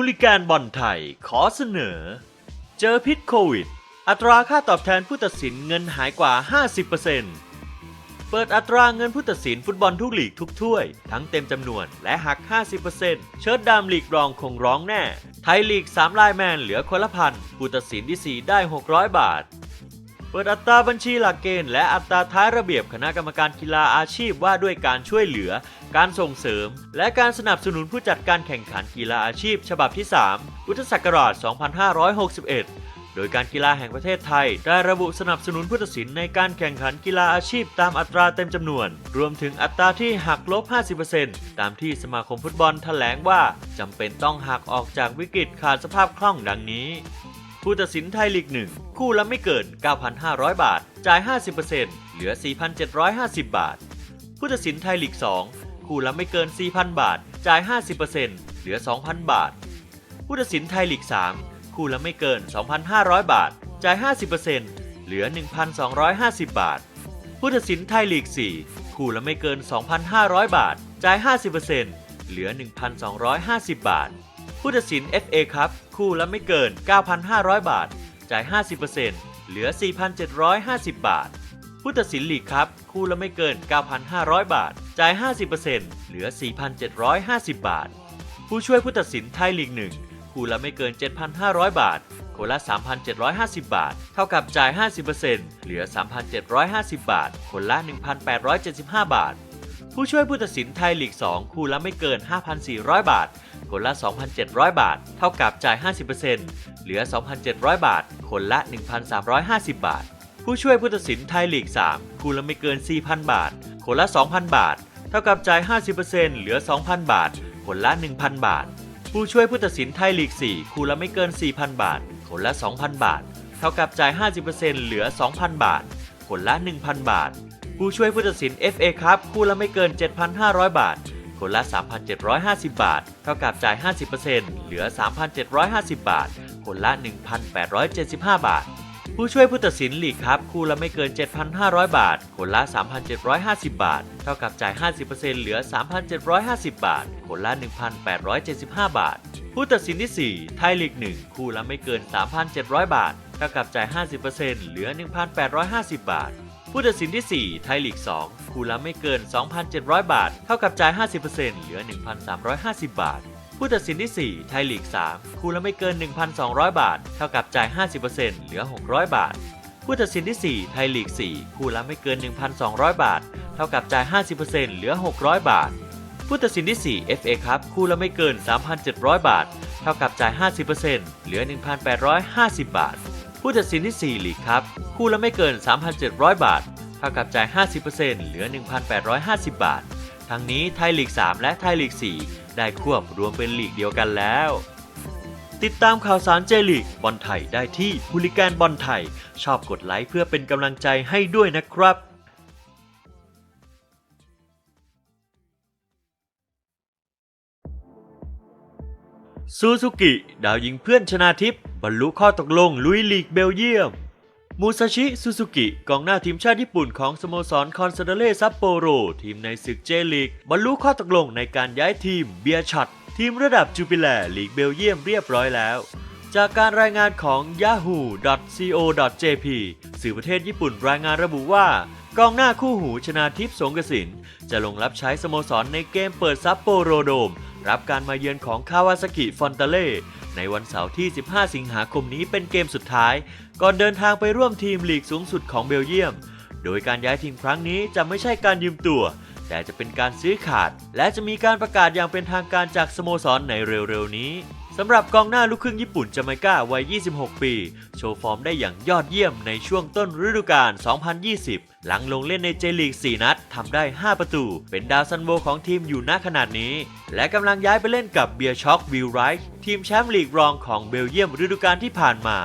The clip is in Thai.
ฮูลิการบอลไทยขอเสนอ เจอพิษโควิด อัตราค่าตอบแทนผู้ตัดสินเงินหายกว่า 50%เปิดอัตราเงินผู้ตัดสินฟุตบอลทุกลีกทุกถ้วย ทั้งเต็มจำนวนและหัก 50%เชิดดามลีกรองคงร้องแน่ ไทยลีก 3 ลายแมนเหลือคนละพันผู้ตัดสินทีสี่4 ได้ 600 บาท เปิดอัตราบัญชีหลักเกณฑ์และอัตราท้ายระเบียบคณะกรรมการกีฬาอาชีพว่าด้วยการช่วยเหลือ การส่งเสริม และการสนับสนุนผู้จัดการแข่งขันกีฬาอาชีพ ฉบับที่ 3 พุทธศักราช 2561 โดยการกีฬาแห่งประเทศไทย ได้ระบุสนับสนุนผู้ตัดสินในการแข่งขันกีฬาอาชีพตามอัตราเต็มจำนวน รวมถึงอัตราที่หักลบ 50%ตามที่สมาคมฟุตบอลแถลงว่าจำเป็นต้องหักออกจากวิกฤตขาดสภาพคล่องดังนี้ ผู้ตัดสินไทยลีก1คู่ละไม่เกิน 9,500 บาท จ่าย 50%เหลือ 4,750 บาท ผู้ตัดสินไทยลีก 2 คู่ละไม่เกิน 4,000 บาท จ่าย 50%เหลือ 2,000 บาท ผู้ตัดสินไทยลีก 3 คู่ละไม่เกิน 2,500 บาท จ่าย 50%เหลือ 1,250 บาท ผู้ตัดสินไทยลีก 4 คู่ละไม่เกิน 2,500 บาท จ่าย 50%เหลือ 1,250 บาท ผู้ตัดสิน FA ครับคู่ละไม่เกิน 9,500 บาท จ่าย 50%เหลือ 4,750 บาท ผู้ตัดสินลีกครับคู่ละไม่เกิน 9,500 บาท จ่าย 50%เหลือ 4,750 บาท ผู้ช่วยผู้ตัดสินไทยลีก1คู่ละไม่เกิน 7,500 บาทคนละ 3,750 บาท เท่ากับจ่าย 50%เหลือ 3,750 บาท คนละ 1,875 บาท ผู้ช่วยผู้ตัดสินไทยลีก 2 คู่ละไม่เกิน 5,400 บาท คนละ 2,700 บาท เท่ากับจ่าย 50%เหลือ 2,700 บาท คนละ 1,350 บาท ผู้ช่วยผู้ตัดสินไทยลีก 3 คู่ละไม่เกิน 4,000 บาท คนละ 2,000 บาท เท่ากับจ่าย 50%เหลือ 2,000 บาท คนละ 1,000 บาท ผู้ช่วยผู้ตัดสินไทยลีก 4 คู่ละไม่เกิน 4,000 บาท คนละ 2,000 บาท เท่ากับจ่าย 50%เหลือ 2,000 บาท คนละ 1,000 บาท ผู้ช่วยผู้ตัดสิน FA ครับคู่ละไม่เกิน 7,500 บาท คนละ 3,750 บาท เท่ากับจ่าย 50%เหลือ 3,750 บาท คนละ 1,875 บาท ผู้ช่วยผู้ตัดสินลีกครับคู่ละไม่เกิน 7,500 บาท คนละ 3,750 บาท เท่ากับจ่าย 50%เหลือ 3,750 บาท คนละ 1,875 บาทผู้ตัดสินที่ 4 ไทยลีก 1 คู่ละไม่เกิน 3,700 บาท เท่ากับจ่าย 50%เหลือ 1,850 บาท ผู้ตัดสินที่ 4 ไทยลีก 2 คู่ละไม่เกิน 2,700 บาท เท่ากับจ่าย 50%เหลือ 1,350 บาท ผู้ตัดสินที่ 4 ไทยลีก 3 คู่ละไม่เกิน 1,200 บาท เท่ากับจ่าย 50%เหลือ 600 บาท ผู้ตัดสินที่ 4 ไทยลีก 4 คู่ละไม่เกิน 1,200 บาท เท่ากับจ่าย 50%เหลือ 600 บาท ผู้ตัดสินที่ 4 FA ครับ คู่ละไม่เกิน 3,700 บาท เท่ากับจ่าย 50%เหลือ 1,850 บาท ผู้ตัดสินที่ 4 หลีกครับ คู่ละไม่เกิน 3,700 บาท เท่ากับจ่าย 50%เหลือ 1,850 บาท ทั้งนี้ไทยลีก 3 และไทยลีก 4 ได้ควบรวมเป็นลีกเดียวกันแล้ว ติดตามข่าวสารเจลีกบอลไทยได้ที่ฮูลิแกนบอลไทย ชอบกดไลค์เพื่อเป็นกำลังใจให้ด้วยนะครับ ซูซูกิ ดาวยิงเพื่อนชนาทิพย์บรรลุข้อตกลงลุยลีกเบลเยียม มูซาชิซูซูกิ กองหน้าทีมชาติญี่ปุ่นของสโมสรคอนซาเดเลซัปโปโร ทีมในศึกเจลีก บรรลุข้อตกลงในการย้ายทีมเบียร์ช็อตทีมระดับจูปิแลลีกเบลเยียมเรียบร้อยแล้ว จากการรายงานของ yahoo.co.jp สื่อประเทศญี่ปุ่นรายงานระบุว่ากองหน้าคู่หูชนาทิพย์สงกสิน จะลงรับใช้สโมสรในเกมเปิดซัปโปโรโดม รับการมาเยือนของคาวาซากิฟอนตาเล่ในวันเสาร์ที่ 15 สิงหาคมนี้เป็นเกมสุดท้าย ก่อนเดินทางไปร่วมทีมลีกสูงสุดของเบลเยียม โดยการย้ายทีมครั้งนี้จะไม่ใช่การยืมตัว แต่จะเป็นการซื้อขาด และจะมีการประกาศอย่างเป็นทางการจากสโมสรในเร็วๆนี้ สำหรับกองหน้าลูกครึ่งญี่ปุ่นจาไมกาวัย 26 ปี โชว์ฟอร์มได้อย่างยอดเยี่ยมในช่วงต้นฤดูกาล 2020 หลังลงเล่นในเจลีก 4 นัดทำได้ 5 ประตู เป็นดาวซันโวของทีมอยู่ณขนาดนี้ และกำลังย้ายไปเล่นกับเบียร์ช็อกวิลไรท์ทีมแชมป์ลีกรองของเบลเยียมฤดูกาลที่ผ่านมา